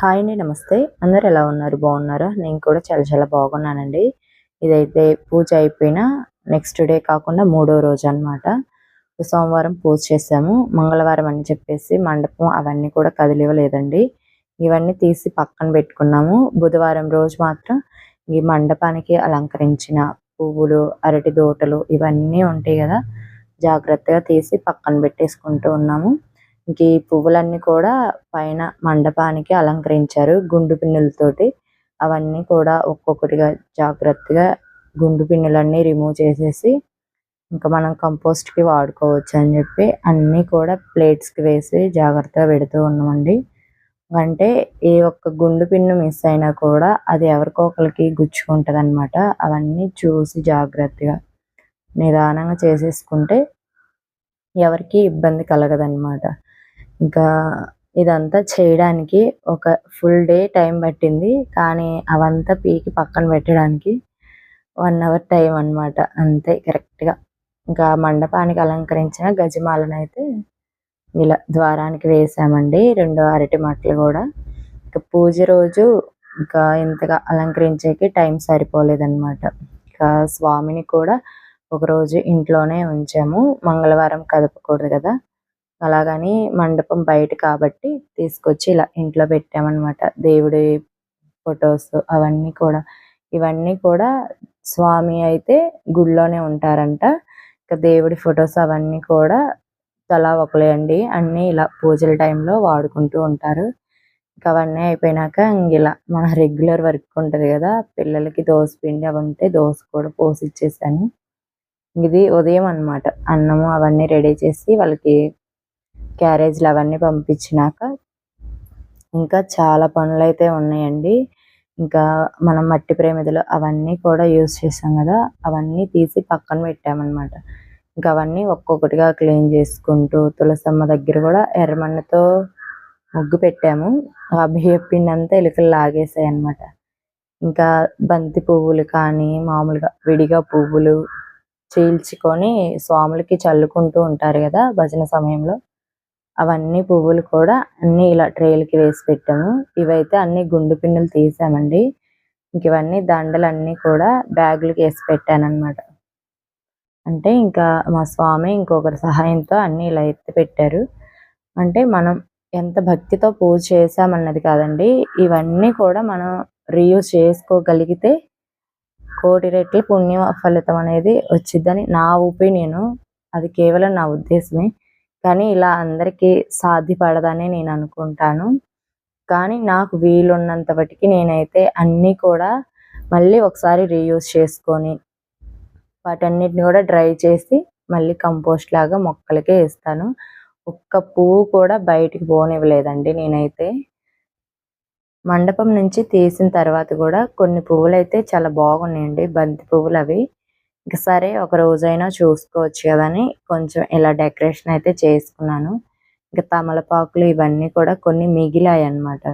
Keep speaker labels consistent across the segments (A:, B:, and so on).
A: Hi అండి నమస్తే. అందరు ఎలా ఉన్నారు? బాగున్నారా? నేను కూడా చాలా చాలా బాగున్నానండి. ఇదైతే పూజ అయిపోయిన నెక్స్ట్ డే కాకుండా మూడో రోజు అనమాట సోమవారం పూజ చేసాము. మంగళవారం అని చెప్పేసి మండపం అవన్నీ కూడా కదిలివ్వలేదండి. ఇవన్నీ తీసి పక్కన పెట్టుకున్నాము. బుధవారం రోజు మాత్రం ఈ మండపానికి అలంకరించిన పువ్వులు అరటి దోటలు ఇవన్నీ ఉంటాయి కదా జాగ్రత్తగా తీసి పక్కన పెట్టేసుకుంటూ ఉన్నాము. ఇంక ఈ పువ్వులన్నీ కూడా పైన మండపానికి అలంకరించారు గుండు పిన్నులతోటి. అవన్నీ కూడా ఒక్కొక్కటిగా జాగ్రత్తగా గుండు పిన్నులన్నీ రిమూవ్ చేసేసి ఇంకా మనం కంపోస్ట్కి వాడుకోవచ్చు అని చెప్పి అన్నీ కూడా ప్లేట్స్కి వేసి జాగ్రత్తగా పెడుతూ ఉన్నామండి. అంటే ఏ ఒక్క గుండు పిన్ను మిస్ అయినా కూడా అది ఎవరికో ఒకరికి గుచ్చుకుంటది అనమాట అవన్నీ చూసి జాగ్రత్తగా నిదానంగా చేసేసుకుంటే ఎవరికి ఇబ్బంది కలగదన్నమాట. ఇంకా ఇదంతా చేయడానికి ఒక ఫుల్ డే టైం పట్టింది. కానీ అవంతా పీకి పక్కన పెట్టడానికి వన్ అవర్ టైం అనమాట అంతే కరెక్ట్గా ఇంకా మండపానికి అలంకరించిన గజమాలను అయితే ఇలా ద్వారానికి వేసామండి. రెండు అరటి మట్లు కూడా. ఇంకా పూజ రోజు ఇంకా ఇంతగా అలంకరించేకి టైం సరిపోలేదన్నమాట. ఇంకా స్వామిని కూడా ఒకరోజు ఇంట్లోనే ఉంచాము. మంగళవారం కదపకూడదు కదా. అలాగని మండపం బయట కాబట్టి తీసుకొచ్చి ఇలా ఇంట్లో పెట్టామన్నమాట. దేవుడి ఫొటోస్ అవన్నీ కూడా. ఇవన్నీ కూడా స్వామి అయితే గుడిలోనే ఉంటారంట. ఇంకా దేవుడి ఫొటోస్ అవన్నీ కూడా తలా ఒకలే అండి. అన్నీ ఇలా పూజల టైంలో వాడుకుంటూ ఉంటారు. ఇంకా అవన్నీ అయిపోయినాక ఇలా మన రెగ్యులర్ వర్క్ ఉంటుంది కదా పిల్లలకి దోశ పిండి అవి ఉంటే దోశ కూడా పోసి ఇచ్చేసాను ఇది ఉదయం అనమాట అన్నము అవన్నీ రెడీ చేసి వాళ్ళకి క్యారేజ్లు అవన్నీ పంపించినాక ఇంకా చాలా పనులు అయితే ఉన్నాయండి. ఇంకా మనం మట్టి ప్రేమిదలు అవన్నీ కూడా యూజ్ చేసాం కదా అవన్నీ తీసి పక్కన పెట్టామన్నమాట. ఇంకా అవన్నీ ఒక్కొక్కటిగా క్లీన్ చేసుకుంటూ తులసమ్మ దగ్గర కూడా ఎర్రమన్నతో ముగ్గు పెట్టాము. ఆ బియ్య అంతా ఎలుకలు లాగేసాయి అనమాట ఇంకా బంతి పువ్వులు కానీ మామూలుగా విడిగా పువ్వులు చీల్చుకొని స్వాములకి చల్లుకుంటూ ఉంటారు కదా భజన సమయంలో. అవన్నీ పువ్వులు కూడా అన్ని ఇలా ట్రేలకి వేసి పెట్టాము. ఇవైతే అన్ని గుండు పిన్నులు తీసామండి. ఇంక ఇవన్నీ దండలు అన్ని కూడా బ్యాగులకి వేసి పెట్టాను అంటే ఇంకా మా స్వామి ఇంకొకరి సహాయంతో అన్ని ఇలా ఎత్తి పెట్టారు. అంటే మనం ఎంత భక్తితో పూజ చేసామన్నది కాదండి. ఇవన్నీ కూడా మనం రీయూజ్ చేసుకోగలిగితే కోటి రెట్ల పుణ్య ఫలితం అనేది వచ్చిద్దని నా ఒపీనియను. అది కేవలం నా ఉద్దేశమే. కానీ ఇలా అందరికీ సాధ్యపడదని నేను అనుకుంటాను. కానీ నాకు వీలున్నంత బట్టికి నేనైతే అన్నీ కూడా మళ్ళీ ఒకసారి రీయూజ్ చేసుకొని వాటన్నిటిని కూడా డ్రై చేసి మళ్ళీ కంపోస్ట్ లాగా మొక్కలకే ఇస్తాను. ఒక్క పువ్వు కూడా బయటికి పోనివ్వలేదండి నేనైతే. మండపం నుంచి తీసిన తర్వాత కూడా కొన్ని పువ్వులు అయితే చాలా బాగున్నాయండి. బంతి పువ్వులు అవి ఇంక సరే ఒక రోజైనా చూసుకోవచ్చు కదని కొంచెం ఇలా డెకరేషన్ అయితే చేసుకున్నాను. ఇంకా తమలపాకులు ఇవన్నీ కూడా కొన్ని మిగిలాయి అనమాట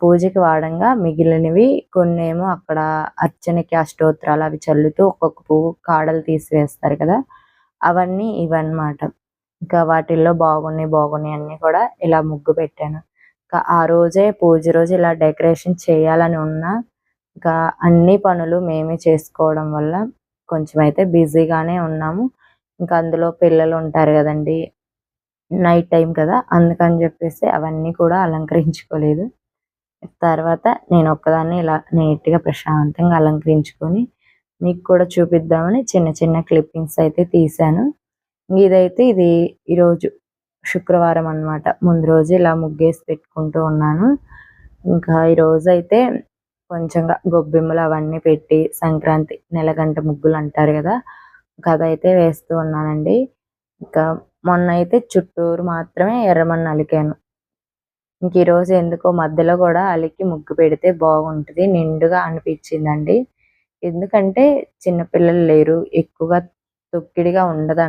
A: పూజకి వాడంగా మిగిలినవి కొన్ని ఏమో అక్కడ అర్చనకి అష్టోత్తరాలు అవి చల్లుతూ ఒక్కొక్క పువ్వు కాడలు తీసివేస్తారు కదా అవన్నీ ఇవన్నమాట. ఇంకా వాటిల్లో బాగున్నాయి బాగున్నాయి అన్ని కూడా ఇలా ముగ్గు పెట్టాను. ఇంకా ఆ రోజే పూజ రోజు ఇలా డెకరేషన్ చేయాలని ఉన్నా ఇంకా అన్ని పనులు మేమే చేసుకోవడం వల్ల కొంచెం అయితే బిజీగానే ఉన్నాము. ఇంకా అందులో పిల్లలు ఉంటారు కదండి నైట్ టైం కదా అందుకని చెప్పేసి అవన్నీ కూడా అలంకరించుకోలేదు. తర్వాత నేను ఒక్కదాన్ని ఇలా నీట్గా ప్రశాంతంగా అలంకరించుకొని మీకు కూడా చూపిద్దామని చిన్న చిన్న క్లిప్పింగ్స్ అయితే తీశాను. ఇదైతే ఇది ఈరోజు శుక్రవారం అనమాట ముందు రోజు ఇలా ముగ్గేసి పెట్టుకుంటూ ఉన్నాను. ఇంకా ఈరోజు అయితే కొంచెంగా గొబ్బెమ్మలు అవన్నీ పెట్టి సంక్రాంతి నెలగంట ముగ్గులు అంటారు కదా. కథ అయితే వేస్తూ ఉన్నానండి. ఇంకా మొన్న అయితే చుట్టూరు మాత్రమే ఎర్రమన్ను అలికాను. ఇంక ఈరోజు ఎందుకో మధ్యలో కూడా అలికి ముగ్గు పెడితే బాగుంటుంది నిండుగా అనిపించిందండి. ఎందుకంటే చిన్నపిల్లలు లేరు ఎక్కువగా తొక్కిడిగా ఉండదు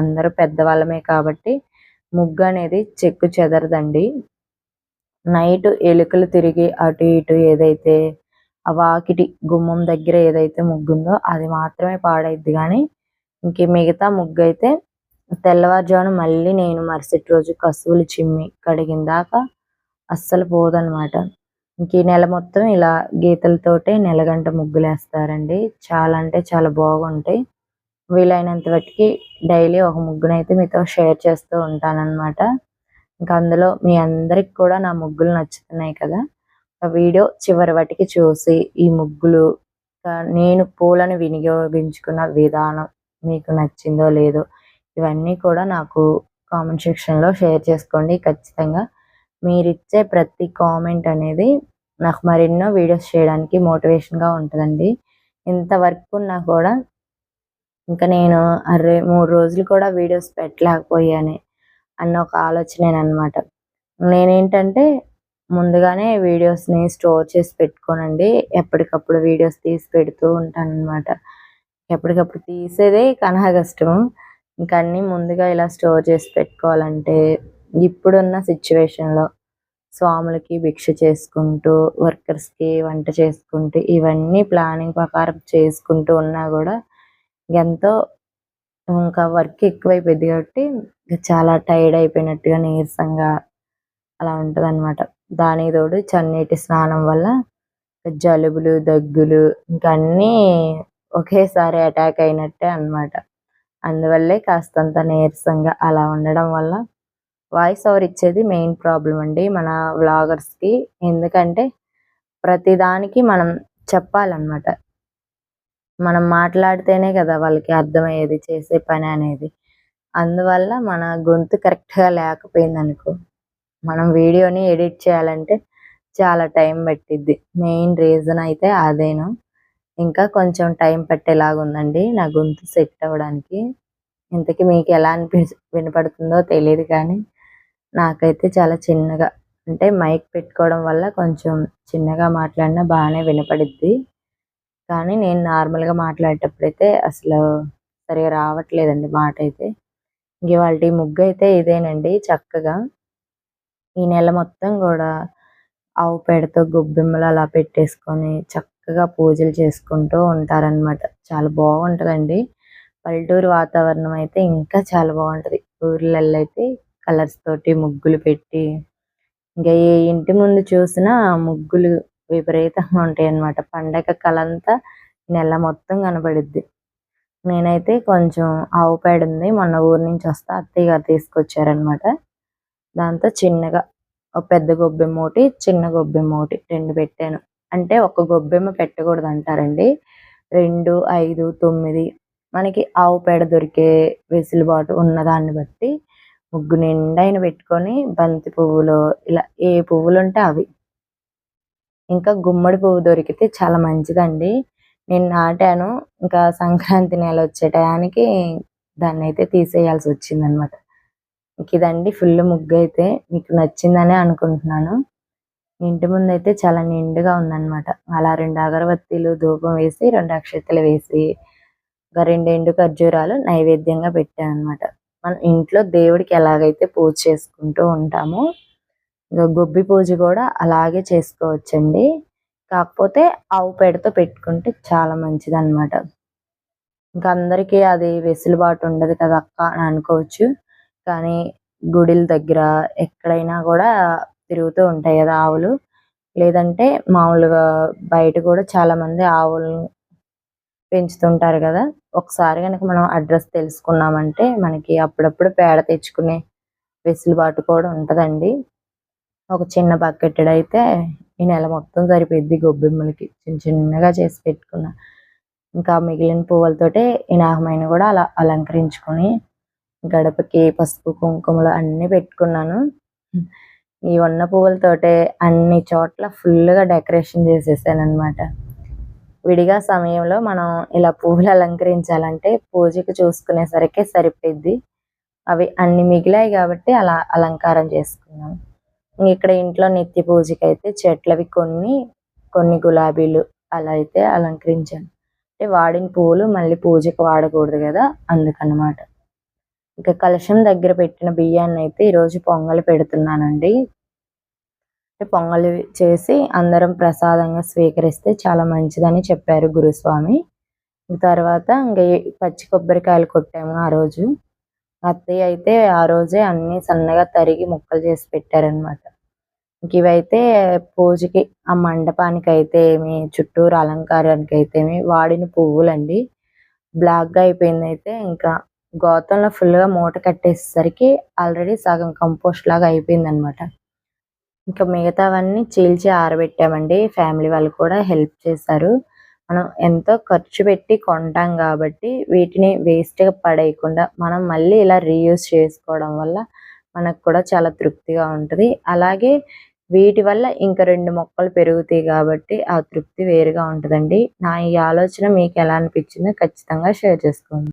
A: అందరూ పెద్దవాళ్ళమే కాబట్టి ముగ్గు అనేది చెక్కు చెదరదండి. నైట్ ఎలుకలు తిరిగి అటు ఇటు ఏదైతే ఆ వాకిటి గుమ్మం దగ్గర ఏదైతే ముగ్గుందో అది మాత్రమే పాడైద్ది. కానీ ఇంక మిగతా ముగ్గు అయితే తెల్లవారుజామున మళ్ళీ నేను మరుసటి రోజు కసువులు చిమ్మి కడిగిన దాకా అస్సలు పోదనమాట ఇంక ఈ నెల మొత్తం ఇలా గీతలతోటే నెలగంట ముగ్గులేస్తారండి. చాలా అంటే చాలా బాగుంటాయి. వీలైనంత వాటికి డైలీ ఒక ముగ్గునైతే మీతో షేర్ చేస్తూ ఉంటానన్నమాట. ఇంకా అందులో మీ అందరికి కూడా నా ముగ్గులు నచ్చుతున్నాయి కదా. ఆ వీడియో చివరి వాటికి చూసి ఈ ముగ్గులు నేను పూలను వినియోగించుకున్న విధానం మీకు నచ్చిందో లేదో ఇవన్నీ కూడా నాకు కామెంట్ సెక్షన్లో షేర్ చేసుకోండి. ఖచ్చితంగా మీరిచ్చే ప్రతి కామెంట్ అనేది నాకు మరెన్నో వీడియోస్ చేయడానికి మోటివేషన్గా ఉంటుందండి. ఇంత వర్క్ ఉన్నా కూడా ఇంకా నేను అరే మూడు రోజులు కూడా వీడియోస్ పెట్టలేకపోయాను. అన్న ఒక ఆలోచన అనమాట నేనేంటంటే ముందుగానే వీడియోస్ని స్టోర్ చేసి పెట్టుకోనండి. ఎప్పటికప్పుడు వీడియోస్ తీసి పెడుతూ ఉంటాను అనమాట ఎప్పటికప్పుడు తీసేదే కనహ కష్టం ఇంకా అన్నీ ముందుగా ఇలా స్టోర్ చేసి పెట్టుకోవాలంటే ఇప్పుడున్న సిచ్యువేషన్లో స్వాములకి భిక్ష చేసుకుంటూ వర్కర్స్కి వంట చేసుకుంటూ ఇవన్నీ ప్లానింగ్ ప్రకారం చేసుకుంటూ ఉన్నా కూడా ఎంతో ఇంకా వర్క్ ఎక్కువైపోయింది కాబట్టి చాలా టైర్డ్ అయిపోయినట్టుగా నీరసంగా అలా ఉంటుంది అనమాట దానికి తోడు చన్నీటి స్నానం వల్ల జలుబులు దగ్గులు ఇంకా అన్నీ ఒకేసారి అటాక్ అయినట్టే అనమాట అందువల్లే కాస్తంత నీరసంగా అలా ఉండడం వల్ల వాయిస్ ఓవర్ ఇచ్చేది మెయిన్ ప్రాబ్లం అండి మన వ్లాగర్స్కి. ఎందుకంటే ప్రతిదానికి మనం చెప్పాలన్నమాట. మనం మాట్లాడితేనే కదా వాళ్ళకి అర్థమయ్యేది చేసే పని అనేది. అందువల్ల మన గొంతు కరెక్ట్గా లేకపోయింది అనుకో మనం వీడియోని ఎడిట్ చేయాలంటే చాలా టైం పట్టిద్ది. మెయిన్ రీజన్ అయితే అదేను. ఇంకా కొంచెం టైం పట్టేలాగా ఉందండి నా గొంతు సెట్ అవ్వడానికి. ఇంతకీ మీకు ఎలా అనిపి వినపడుతుందో తెలియదు కానీ నాకైతే చాలా చిన్నగా అంటే మైక్ పెట్టుకోవడం వల్ల కొంచెం చిన్నగా మాట్లాడినా బాగానే వినపడిద్ది. కానీ నేను నార్మల్గా మాట్లాడేటప్పుడైతే అసలు సరిగా రావట్లేదండి మాట అయితే ఇవాళ ముగ్గు అయితే ఇదేనండి చక్కగా. ఈ నెల మొత్తం కూడా ఆవు పేడతో గొబ్బెమ్మలు అలా పెట్టేసుకొని చక్కగా పూజలు చేసుకుంటూ ఉంటారనమాట చాలా బాగుంటుందండి. పల్లెటూరు వాతావరణం అయితే ఇంకా చాలా బాగుంటుంది. ఊర్లలో అయితే కలర్స్ తోటి ముగ్గులు పెట్టి ఇంకా ఏ ఇంటి ముందు చూసినా ముగ్గులు విపరీతంగా ఉంటాయి అన్నమాట. పండగ కలంతా అంతా నెల మొత్తం కనబడిద్ది. నేనైతే కొంచెం ఆవు పేడ ఉంది మొన్న ఊరు నుంచి వస్తే అత్తయ్య గారు తీసుకొచ్చారనమాట దాంతో చిన్నగా ఒక పెద్ద గొబ్బెమ్మ ఒకటి చిన్న గొబ్బెమ్మ ఒకటి రెండు పెట్టాను. అంటే ఒక గొబ్బెమ్మ పెట్టకూడదు అంటారండి రెండు ఐదు తొమ్మిది మనకి ఆవు పేడ దొరికే వెసులుబాటు ఉన్న దాన్ని బట్టి ముగ్గు నిండా పెట్టుకొని బంతి పువ్వులు ఇలా ఏ పువ్వులు ఉంటే అవి ఇంకా గుమ్మడి పువ్వు దొరికితే చాలా మంచిదండి. నేను నాటాను. ఇంకా సంక్రాంతి నెల వచ్చే టయానికి దాన్ని అయితే తీసేయాల్సి వచ్చిందనమాట ఇదండి ఫుల్ ముగ్గు అయితే మీకు నచ్చిందనే అనుకుంటున్నాను. ఇంటి ముందు అయితే చాలా నిండుగా ఉందన్నమాట. అలా రెండు అగరబత్తీలు ధూపం వేసి రెండు అక్షతలు వేసి ఒక రెండు ఎండు ఖర్జూరాలు నైవేద్యంగా పెట్టాను అనమాట మనం ఇంట్లో దేవుడికి ఎలాగైతే పూజ చేసుకుంటూ ఉంటామో ఇంకా గొబ్బి పూజ కూడా అలాగే చేసుకోవచ్చండి. కాకపోతే ఆవు పేడతో పెట్టుకుంటే చాలా మంచిది అనమాట ఇంకా అందరికీ అది వెసులుబాటు ఉండదు కదా అక్క అని అనుకోవచ్చు. కానీ గుడిల దగ్గర ఎక్కడైనా కూడా తిరుగుతూ ఉంటాయి కదా ఆవులు. లేదంటే మామూలుగా బయట కూడా చాలా మంది ఆవులను పెంచుతుంటారు కదా. ఒకసారి కనుక మనం అడ్రస్ తెలుసుకున్నామంటే మనకి అప్పుడప్పుడు పేడ తెచ్చుకునే వెసులుబాటు కూడా ఉంటుందండి. ఒక చిన్న బకెట్ అయితే ఈ నెల మొత్తం సరిపోద్ది గొబ్బెమ్మలకి. చిన్న చిన్నగా చేసి పెట్టుకున్నా. ఇంకా మిగిలిన పువ్వులతోటే ఈ నాగమైన కూడా అలా అలంకరించుకొని గడపకి పసుపు కుంకుమలు అన్నీ పెట్టుకున్నాను. ఈ ఉన్న పువ్వులతోటే అన్ని చోట్ల ఫుల్గా డెకరేషన్ చేసేసాను విడిగా సమయంలో మనం ఇలా పువ్వులు అలంకరించాలంటే పూజకి చూసుకునేసరికి సరిపోద్ది అవి అన్ని మిగిలాయి కాబట్టి అలా అలంకారం చేసుకున్నాను ఇక్కడ ఇంట్లో నిత్య పూజకి అయితే చెట్లవి కొన్ని కొన్ని గులాబీలు అలా అయితే అలంకరించాను. అంటే వాడిన పూలు మళ్ళీ పూజకి వాడకూడదు కదా అందుకనమాట ఇంకా కలశం దగ్గర పెట్టిన బియ్యాన్ని అయితే ఈరోజు పొంగలి పెడుతున్నానండి. పొంగలి చేసి అందరం ప్రసాదంగా స్వీకరిస్తే చాలా మంచిదని చెప్పారు గురుస్వామి. తర్వాత ఇంకా పచ్చి కొబ్బరికాయలు కొట్టాము ఆ రోజు. అత్తయ్య అయితే ఆ రోజే అన్ని సన్నగా తరిగి ముక్కలు చేసి పెట్టారనమాట ఇవైతే పూజకి ఆ మండపానికి అయితే ఏమి చుట్టూరు అలంకారానికి అయితే ఏమి వాడిన పువ్వులండి. బ్లాక్గా అయిపోయింది అయితే ఇంకా గోతంలో ఫుల్గా మూట కట్టేసరికి ఆల్రెడీ సగం కంపోస్ట్ లాగా అయిపోయింది అనమాట ఇంకా మిగతావన్నీ చీల్చి ఆరబెట్టామండి. ఫ్యామిలీ వాళ్ళు కూడా హెల్ప్ చేశారు. మనం ఎంతో ఖర్చు పెట్టి కొంటాం కాబట్టి వీటిని వేస్ట్గా పడేయకుండా మనం మళ్ళీ ఇలా రీయూజ్ చేసుకోవడం వల్ల మనకు కూడా చాలా తృప్తిగా ఉంటుంది. అలాగే వీటి వల్ల ఇంకా రెండు మొక్కలు పెరుగుతాయి కాబట్టి ఆ తృప్తి వేరుగా ఉంటదండి. నా ఈ ఆలోచన మీకు ఎలా అనిపించిందో ఖచ్చితంగా షేర్ చేసుకోండి.